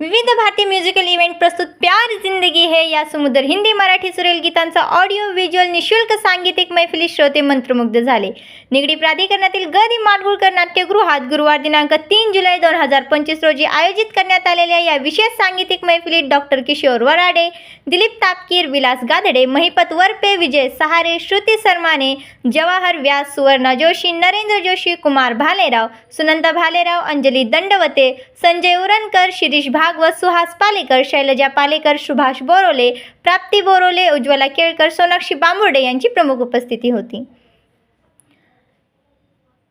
विविध भारतीय musical event प्रस्तुत प्यार जिंदगी है या समुद्र हिंदी मराठी सुरेल गीतांचा ऑडिओ व्हिज्युअल निशुल्क सांगीतिक मैफिली श्रोते मंत्रमुग्ध झाले. निगडी प्राधिकरणातील गदी माडगुळकर नाट्यगृहात गुरुवार दिनांक तीन जुलै दोन हजार पंचवीस रोजी आयोजित करण्यात आलेल्या या विशेष सांगीतिक मैफिलीत डॉक्टर किशोर वराडे दिलीप तापकीर विलास गादडे महिपत वरपे विजय सहारे श्रुती सरमाने जवाहर व्यास सुवर्णा जोशी नरेंद्र जोशी कुमार भालेराव सुनंदा भालेराव अंजली दंडवते संजय उरणकर शिरीष भा भागवत सुहास पालेकर शैलजा पालेकर सुभाष बोरोले प्राप्ती बोरोले उज्ज्वला केळकर सोनाक्षी बांबुर्डे यांची प्रमुख उपस्थिती होती.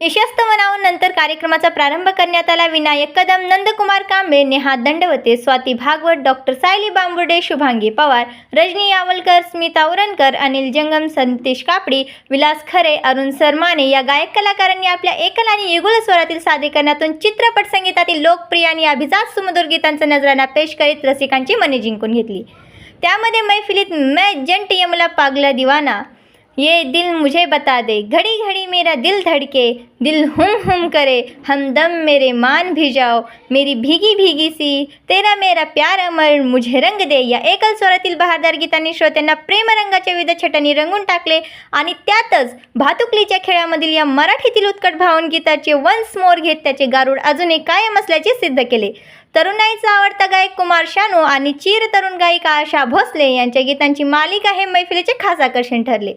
यशस्थ नंतर कार्यक्रमाचा प्रारंभ करण्यात आला. विनायक कदम नंदकुमार कांबळे नेहा दंडवते स्वाती भागवत डॉक्टर सायली बांबुर्डे शुभांगी पवार रजनी यावलकर स्मिता उरणकर अनिल जंगम संतेश कापडी विलास खरे अरुण सरमाने या गायक कलाकारांनी आपल्या एकल आणि युगल स्वरातील सादरीकरणातून चित्रपट संगीतातील लोकप्रिय आणि अभिजात सुमधुर गीतांचा नजराना पेश करीत रसिकांची मने जिंकून घेतली. त्यामध्ये मैफिलीत मैं जंट यमला पागला दिवाना ये दिल मुझे बता दे घड़ी घड़ी मेरा दिल धड़के दिल हुम हुम करे हमदम मेरे मान भी जाओ मेरी भीगी भीगी सी तेरा मेरा प्यार अमर मुझे रंग दे या एकल स्वरातील बहारदार गीतांनी श्रोत्यांना प्रेमरंगाच्या विविध छटांनी रंगून टाकले आणि त्यातच भातुकलीच्या खेळामधील या मराठीतील उत्कट भावून गीताचे वन्स मोर घेत त्याचे गारुड अजूनही कायम असल्याचे सिद्ध केले. तरुणाईचा आवडता गायक कुमार शानू आणि चीर तरुण गायिका आशा भोसले यांच्या गीतांची मालिका हे मैफिलीचे खास आकर्षण ठरले.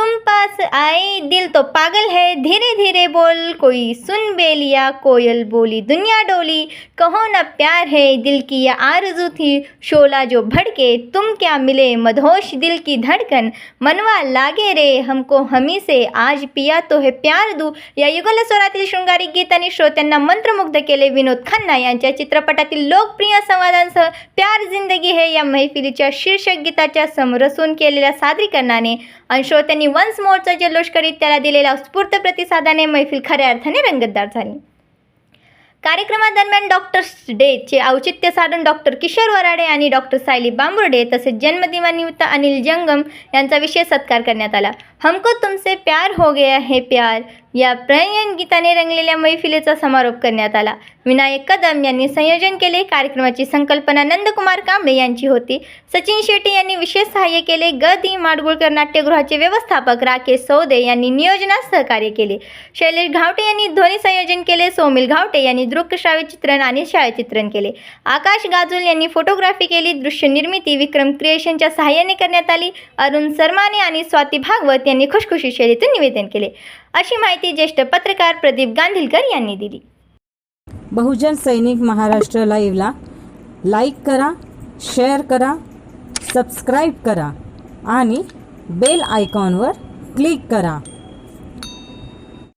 तुम पास आए दिल तो पागल है धीरे धीरे बोल। कोई सुन बेलिया कोयल बोली दुनिया डोली। कहो ना प्यार है दिल की ये आरजू थी। शोला जो भड़के तुम क्या मिले? मधोश दिल की धड़कन। मनवा लागे रे हमको हमी से आज पिया तो है प्यार दू। या युगल स्वरातील शृंगारिक गीतांनी श्रोत्यांना मंत्रमुग्ध केले विनोद खन्ना यांच्या चित्रपटातील लोकप्रिय संवादांसह प्यार जिंदगी हे या मैफिलीच्या शीर्षक गीताच्या समरसून केलेल्या सादरीकरणाने. आणि श्रोत्यांनी वन्स मोरचा जल्लोष करीत त्याला दिलेल्या उत्स्फूर्त प्रतिसादाने मैफिल खऱ्या अर्थाने रंगतदार झाली. कार्यक्रमादरम्यान डॉक्टर्स डेचे औचित्य साधून डॉक्टर किशोर वराडे आणि डॉक्टर सायली बांबुर्डे तसेच जन्मदिनानिमित्त अनिल जंगम यांचा विशेष सत्कार करण्यात आला. हमको तुमसे प्यार हो गया है प्यार. या प्रणयन गीताने रंगलेल्या मैफिलीचा समारोप करण्यात आला. विनायक कदम यांनी संयोजन केले. कार्यक्रमाची संकल्पना नंदकुमार कांबळे यांची होती. सचिन शेट्टी यांनी विशेष सहाय्य केले. ग दी माडगुळकर नाट्यगृहाचे व्यवस्थापक राकेश सौदे यांनी नियोजनात सहकार्य केले. शैलेश घावटे यांनी ध्वनी संयोजन केले. सोमिल घावटे यांनी दृकश्राव्य चित्रण आणि छायाचित्रण केले. आकाश गाजुल यांनी फोटोग्राफी केली. दृश्य निर्मिती विक्रम क्रिएशनच्या सहाय्याने करण्यात आली. अरुण सरमाने आणि स्वाती भागवत यांनी खुशखुशी शैलीतून निवेदन केले. अशी माहिती माहिती ज्येष्ठ पत्रकार प्रदीप गांधीलकर यांनी दिली. बहुजन सैनिक महाराष्ट्र लाईव्हला लाईक करा शेअर करा सबस्क्राईब करा आणि बेल आयकॉनवर क्लिक करा.